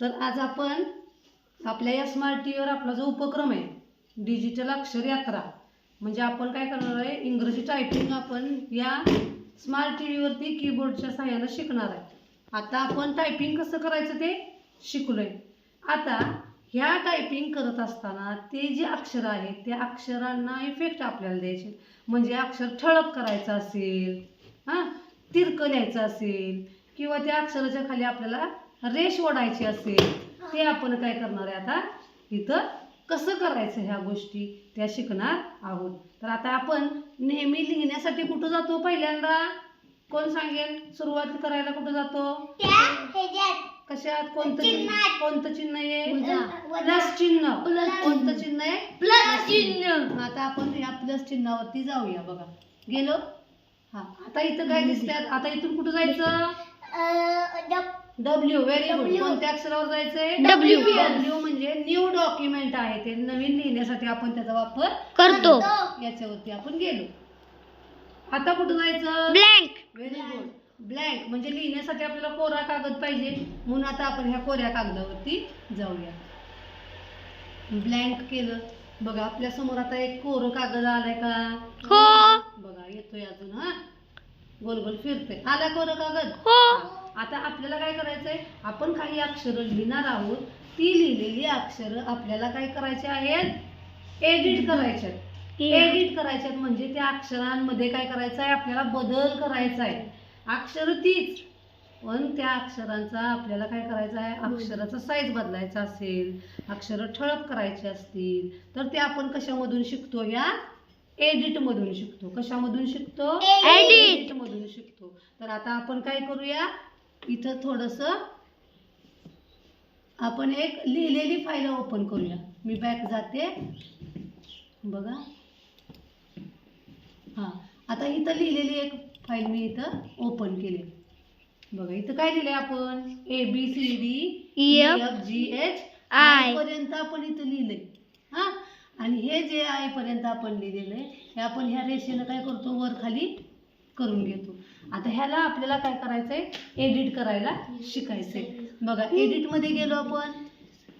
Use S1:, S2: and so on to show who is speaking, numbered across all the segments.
S1: तर आज आपण आपल्या या स्मार्ट टी व्हीवर आपला जो उपक्रम आहे डिजिटल अक्षर यात्रा म्हणजे आपण काय करणार आहे इंग्रजी टायपिंग आपण या स्मार्ट टी व्हीवरती कीबोर्डच्या सहाय्यानं शिकणार आहे. आता आपण टायपिंग कसं करायचं ते शिकलोय. आता ह्या टायपिंग करत असताना ते जे अक्षर आहेत त्या अक्षरांना इफेक्ट आपल्याला द्यायचे. म्हणजे अक्षर ठळक करायचं असेल हां तिरकं लिहायचं असेल किंवा त्या अक्षराच्या खाली आपल्याला रेष ओढायची असेल ते आपण काय करणार आहे आता? इथं कसं करायचं ह्या गोष्टी? त्या शिकणार आहोत. तर आता आपण नेहमी लिहिण्यासाठी कुठं जातो पहिल्यांदा? कोण सांगेल? सुरुवात करायला कुठं जातो? कशात? कोणतं चिन्ह. कोणतं चिन्ह आहे. प्लस चिन्ह.
S2: प्लस
S1: कोणतं चिन्ह आहे?
S2: प्लस चिन्ह.
S1: आता आपण या प्लस चिन्हावरती जाऊया बघा. गेलो? हा. आता इथं काय दिसतात आता इथून कुठं जायचं? W very good
S2: W.
S1: कोणत्या अक्षरावर जायचंय?
S2: W.
S1: डब्ल्यू म्हणजे न्यू डॉक्युमेंट आहे. ते नवीन लिहिण्यासाठी आपण त्याचा वापर
S2: करतो.
S1: याच्यावरती आपण गेलो. आता कुठं जायचं?
S2: ब्लँक
S1: व्हेरी गुड ब्लँक म्हणजे लिहिण्यासाठी आपल्याला कोरा कागद पाहिजे. म्हणून आता आपण ह्या कोऱ्या कागदावरती जाऊया. ब्लँक केलं. बघा आपल्यासमोर आता एक कोरं कागद आलाय का?
S2: हो.
S1: बघा येतोय अजून हा. गोल गोल फिरतोय आला कोरं कागद?
S2: हो.
S1: आता आपल्याला काय करायचंय? आपण काही अक्षरं लिहिणार आहोत. ती लिहिलेली अक्षरं आपल्याला काय करायची आहेत? एडिट करायचे एडिट करायच्यात म्हणजे त्या अक्षरांमध्ये काय करायचं आहे? आपल्याला बदल करायचा आहे. अक्षर तीच. पण त्या अक्षरांचा आपल्याला काय करायचं आहे? अक्षराचा साईज बदलायचा असेल अक्षर ठळक करायचे असतील तर ते आपण कशामधून शिकतो या? एडिट मधून शिकतो. कशामधून शिकतो?
S2: Edit.
S1: मधून शिकतो. तर आता आपण काय करूया? इथं थोडस आपण एक लिहिलेली फाईल ओपन करूया. मी बॅक जाते. बघा. हां. आता इथं लिहिलेली एक फाईल मी इथं ओपन केली. बघा इथं काय लिहिलंय आपण? A B C D F G H
S2: I.
S1: पर्यंत आपण इथं लिहिलंय. हा. आणि हे जे आहे पर्यंत आपण लिहिलेलं आहे हे आपण ह्या रेषेनं काय करतो? वर खाली करून घेतो. आता ह्याला आपल्याला काय करायचंय? एडिट करायला शिकायचंय. बघा एडिटमध्ये गेलो आपण.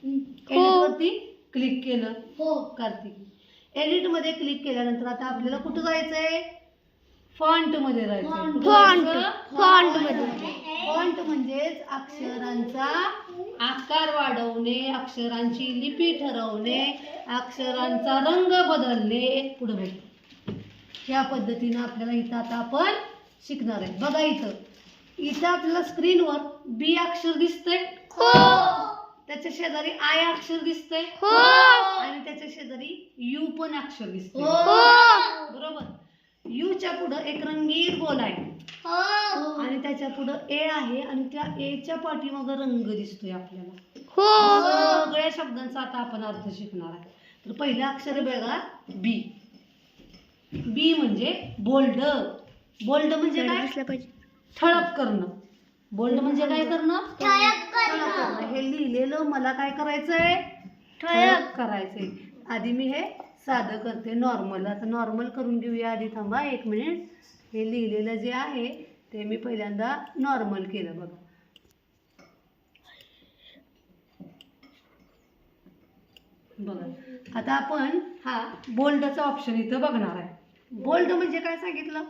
S1: एडिट वरती क्लिक केलं.
S2: हो.
S1: कार्तिक. एडिटमध्ये क्लिक केल्यानंतर आता आपल्याला कुठं जायचंय? फॉन्टमध्ये जायचंय कुठं
S2: फॉन्ट
S1: जायचं?
S2: फॉन्टमध्ये.
S1: फॉन्ट म्हणजेच अक्षरांचा आकार वाढवणे अक्षरांची लिपी ठरवणे अक्षरांचा रंग बदलणे. पुढे बघ. ह्या पद्धतीनं आपल्याला इथं आता आपण शिकणार आहे. बघा इथं. इथं आपल्याला स्क्रीनवर बी अक्षर दिसतंय.
S2: हो.
S1: त्याच्या शेजारी आय अक्षर दिसतंय.
S2: हो.
S1: आणि त्याच्या शेजारी यू पण अक्षर दिसतंय.
S2: हो.
S1: बरोबर? यूच्या पुढं एक रंगीत गोल आहे.
S2: हो.
S1: आणि त्याच्या पुढं ए आहे आणि त्या एच्या पाठीमागं रंग दिसतोय आपल्याला.
S2: हो.
S1: सगळ्या शब्दांचा आता आपण अर्थ शिकणार आहे. तर पहिलं अक्षर आहे बघा बी बी म्हणजे बोल्ड. बोल्ड म्हणजे काय?
S2: दिसलं पाहिजे.
S1: ठळक करणं. बोल्ड म्हणजे काय करणं?
S2: ठळक
S1: करणं. हे लिहिलेलं मला काय करायचंय? ठळक करायचंय. आधी मी हे साधं करते नॉर्मल आता नॉर्मल करून घेऊया आधी थांबा एक मिनिट हे लिहिलेलं जे आहे ते मी पहिल्यांदा नॉर्मल केलं बघा. बघा. आता आपण हा बोल्डचा ऑप्शन इथं बघणार आहे. बोल्ड म्हणजे काय सांगितलं?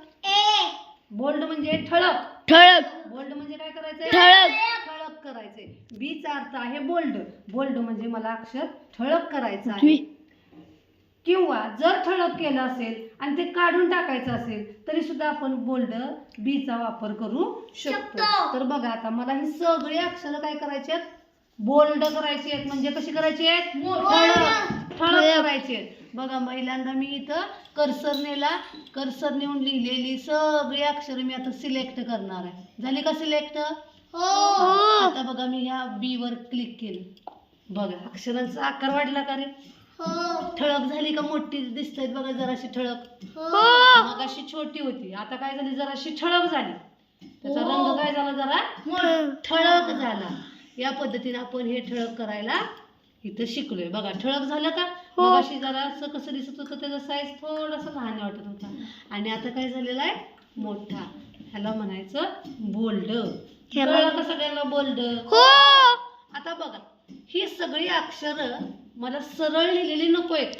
S1: बोल्ड म्हणजे ठळक.
S2: ठळक.
S1: बोल्ड म्हणजे काय करायचंय?
S2: ठळक.
S1: ठळक करायचंय. बीचा अर्थ आहे बोल्ड बोल्ड म्हणजे मला अक्षर ठळक करायचं आहे. किंवा जर ठळक केलं असेल आणि ते काढून टाकायचं असेल तरी सुद्धा आपण बोल्ड बीचा वापर करू शकतो. तर बघा आता मला ही सगळी अक्षरं काय करायची आहेत? बोल्ड करायची आहेत. म्हणजे कशी करायची आहेत? ठळक. ठळक करायची आहेत. बघा पहिल्यांदा मी इथं कर्सर नेला कर्सर नेऊन लिहिलेली सगळी अक्षरं मी आता सिलेक्ट करणार आहे. झाली का सिलेक्ट?
S2: हो.
S1: आता बघा मी ह्या बी वर क्लिक केलं. बघा अक्षरांचा आकार वाढला का रे? ठळक झाली का मोठी दिसत आहेत बघा जराशी ठळक.
S2: हो.
S1: मग अशी छोटी होती. आता काय झाली? जराशी ठळक झाली. त्याचा रंग काय झाला जरा? ठळक झाला. या पद्धतीने आपण हे ठळक करायला इथं शिकलोय. बघा ठळक झालं का?
S2: हो.
S1: मग अशी जरा असं कसं दिसत होतं त्याचा साईज थोडासा लहान वाटत होता. आणि आता काय झालेला आहे? मोठा. ह्याला म्हणायचं बोल्ड कळलं का सगळ्यांना बोल्ड
S2: हो.
S1: आता बघा ही सगळी अक्षरं मला सरळ लिहिलेली नको आहेत.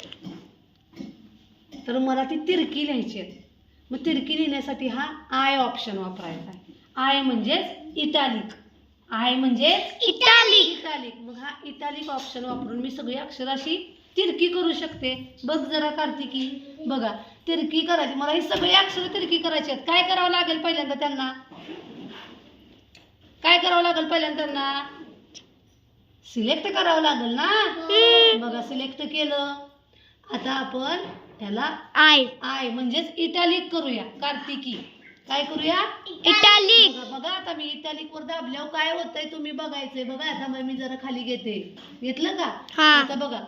S1: तर मला ती तिरकी लिहायची आहेत. मग तिरकी लिहिण्यासाठी हा आय ऑप्शन वापरायचा आहे. आय म्हणजेच इटालिक. आय म्हणजेच
S2: इटालिक.
S1: इटालिक. मग हा इटालिक ऑप्शन वापरून मी सगळी अक्षर अशी तिरकी करू शकते. बघ जरा कार्तिकी. बघा तिरकी करायची. मला ही सगळी अक्षर तिरकी करायची आहेत. काय करावं लागेल पहिल्यांदा त्यांना? काय करावं लागेल पहिल्यांदा त्यांना? सिलेक्ट करावं लागेल ना? बघा सिलेक्ट केलं. आता आपण त्याला
S2: आय.
S1: आय म्हणजेच इटालिक करूया. कार्तिकी. काय करूया?
S2: इटालिक
S1: बघा आता मी इटालिक वर दाबल्यावर काय होतंय तुम्ही बघायचंय. बघा आता मग मी जरा खाली घेते. घेतलं का?
S2: हा.
S1: आता बघा.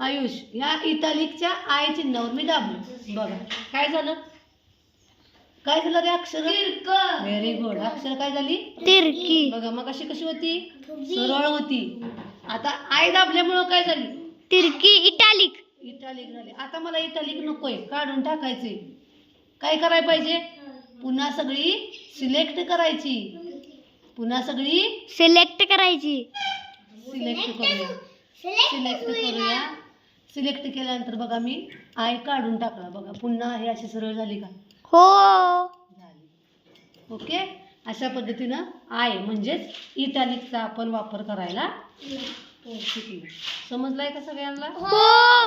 S1: आयुष या इटालिकच्या आय चिन्हावर मी दाबलो. बघा काय झालं? काय झालं रे अक्षर? व्हेरी गुड अक्षर काय झाली?
S2: तिरकी.
S1: बघा मग अशी कशी होती? सरळ होती. आता आय दाबल्यामुळं काय झाली?
S2: तिरकी इटालिक.
S1: इटालिक झाली. आता मला इटालिक नकोय. काढून टाकायचे. काय करायला पाहिजे? पुन्हा सगळी सिलेक्ट करायची. पुन्हा सगळी
S2: सिलेक्ट करायची.
S1: सिलेक्ट करूया. सिलेक्ट करूया. सिलेक्ट केल्यानंतर बघा मी आय काढून टाकला बघा पुन्हा हे अशी सरळ झाली का?
S2: हो.
S1: झाली ओके? अशा पद्धतीनं आय म्हणजेच इटालिकचा आपण वापर करायला शिकलो समजलाय का सगळ्यांना?
S2: हो.